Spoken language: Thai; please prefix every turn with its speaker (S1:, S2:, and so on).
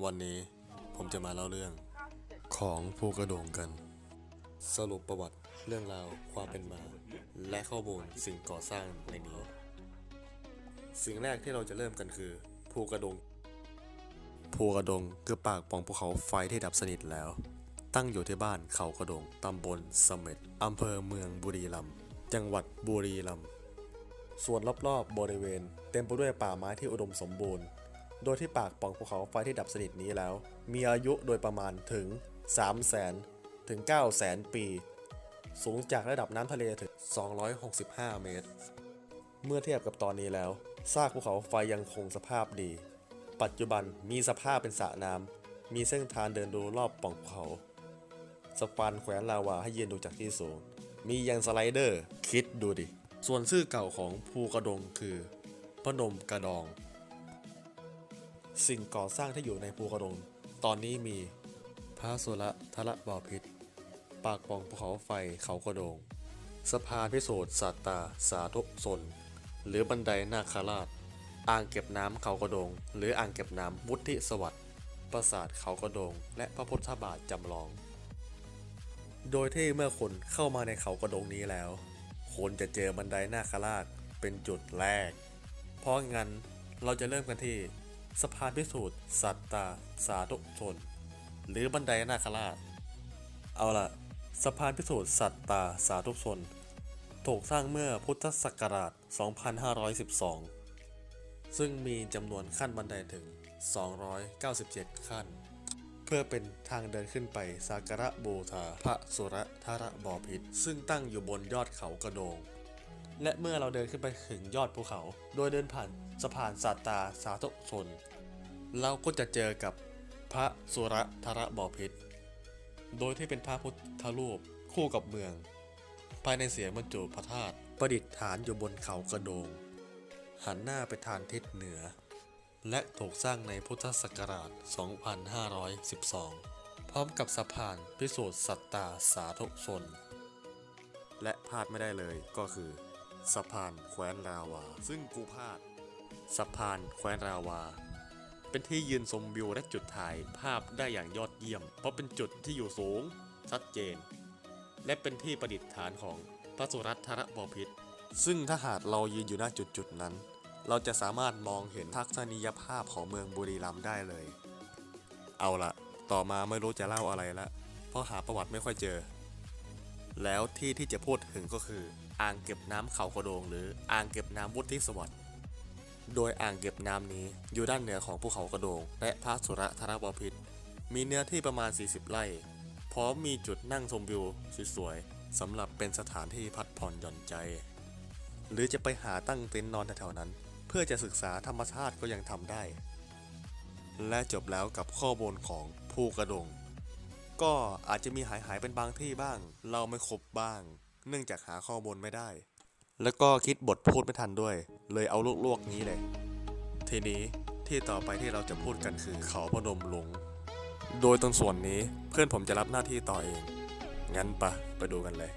S1: วันนี้ผมจะมาเล่าเรื่องของภูกระโดงกัน สรุปประวัติเรื่องราวความเป็นมา และข้อมูลสิ่งก่อสร้างในนี้ สิ่งแรกที่เราจะเริ่มกันคือภูกระดงภูกระดงคือปากป่องภูเขาไฟที่ดับสนิทแล้ว ตั้งอยู่ที่บ้านเขากระดงตำบลเสม็ดอำเภอเมืองบุรีรัมย์จังหวัดบุรีรัมย์ส่วนรอบๆบริเวณ เต็มไปด้วยป่าไม้ที่อุดมสมบูรณ์ โดยที่ปากป่องภูเขาไฟที่ดับสนิทนี้แล้ว มีอายุโดยประมาณถึง 3 0 0แสนถึง 9 0 0แสนปี สูงจากระดับน้ำทะเลถึง 265 เมตร เมื่อเทียบกับตอนนี้แล้ว ซากภูเขาไฟยังคงสภาพดี ปัจจุบันมีสภาพเป็นสระน้ำ มีเส้นทางเดินดูรอบป่องภูเขา สปันแขวนลาวาให้ยืนดูจากที่สูง มียังสไลเดอร์ คิดดูดิ ส่วนชื่อเก่าของภูกระดงคือพนมกระดอง สิ่งก่อสร้างที่อยู่ในภูกระดงตอนนี้มีพระสุรทระบ่อพิษ ปากป่องภูเขาไฟเขากระโดง สะพานพิสูจน์สัตตา สาธุสน หรือบันไดนาคราช อ่างเก็บน้ำเขากระโดง หรืออ่างเก็บน้ำวุฒิสวัสดิ์ปราสาทเขากระโดง และพระพุทธบาทจำลอง โดยที่เมื่อคนเข้ามาในเขากระโดงนี้แล้ว คนจะเจอบันไดนาคราชเป็นจุดแรก เพราะงั้นเราจะเริ่มกันที่ สะพานพิสูจน์ สัตตา สาธุชน หรือบันไดนาคราช เอาล่ะ สะพานพิสูจน์สัตตา สาธุชน ถูกสร้างเมื่อพุทธศักราช 2512 ซึ่งมีจำนวนขั้นบันไดถึง 297 ขั้น เพื่อเป็นทางเดินขึ้นไปสักการะบูชาพระสุรธารบอพิษซึ่งตั้งอยู่บนยอดเขากระโดง และเมื่อเราเดินขึ้นไปถึงยอดภูเขา โดยเดินผ่านสะพานสัตตาสาธุชน เราก็จะเจอกับพระสุรธระบอพิษโดยที่เป็นพระพุทธรูปคู่กับเมือง ภายในเสียงบรรจุพระธาตุประดิษฐานอยู่บนเขากระโดง หันหน้าไปทางทิศเหนือ และถูกสร้างในพุทธศักราช 2512 พร้อมกับสะพานพิสูจน์สัตตาสาธุชนและพลาดไม่ได้เลยก็คือ สะพานแคว้นราวา ซึ่งกูพลาดสะพานแคว้นราวา เป็นที่ยืนชมวิวและจุดถ่ายภาพได้อย่างยอดเยี่ยม เพราะเป็นจุดที่อยู่สูง ชัดเจน และเป็นที่ประดิษฐานของพระสุรัตนบพิษซึ่งถ้าหากเรายืนอยู่หน้าจุดจุดนั้น เราจะสามารถมองเห็นทัศนียภาพของเมืองบุรีรัมย์ได้เลย เอาละต่อมาไม่รู้จะเล่าอะไรละเพราะหาประวัติไม่ค่อยเจอ แล้วที่ที่จะพูดถึงก็คือ อ่างเก็บน้ำเขากระโดง หรืออ่างเก็บน้ำวุฒิสวัสดิ์โดยอ่างเก็บน้ำนี้อยู่ด้านเหนือของภูเขากระโดง และพระสุรธารบพิษมีเนื้อที่ประมาณ 40 ไร่ พร้อมมีจุดนั่งชมวิวสวยๆสำหรับเป็นสถานที่พักผ่อนหย่อนใจ หรือจะไปหาตั้งเต็นท์นอนแถวๆนั้น เพื่อจะศึกษาธรรมชาติก็ยังทำได้ และจบแล้วกับข้อมูลของภูกระดง ก็อาจจะมีหายหายเป็นบางที่บ้าง เราไม่ครบบ้าง เนื่องจากหาข้อมูลไม่ได้ แล้วก็คิดบทพูดไม่ทันด้วย เลยเอาลวกๆนี้เลย ทีนี้ที่ต่อไปที่เราจะพูดกันคือเขาพนมลุง โดยตรงส่วนนี้เพื่อนผมจะรับหน้าที่ต่อเอง งั้นปะไปดูกันเลย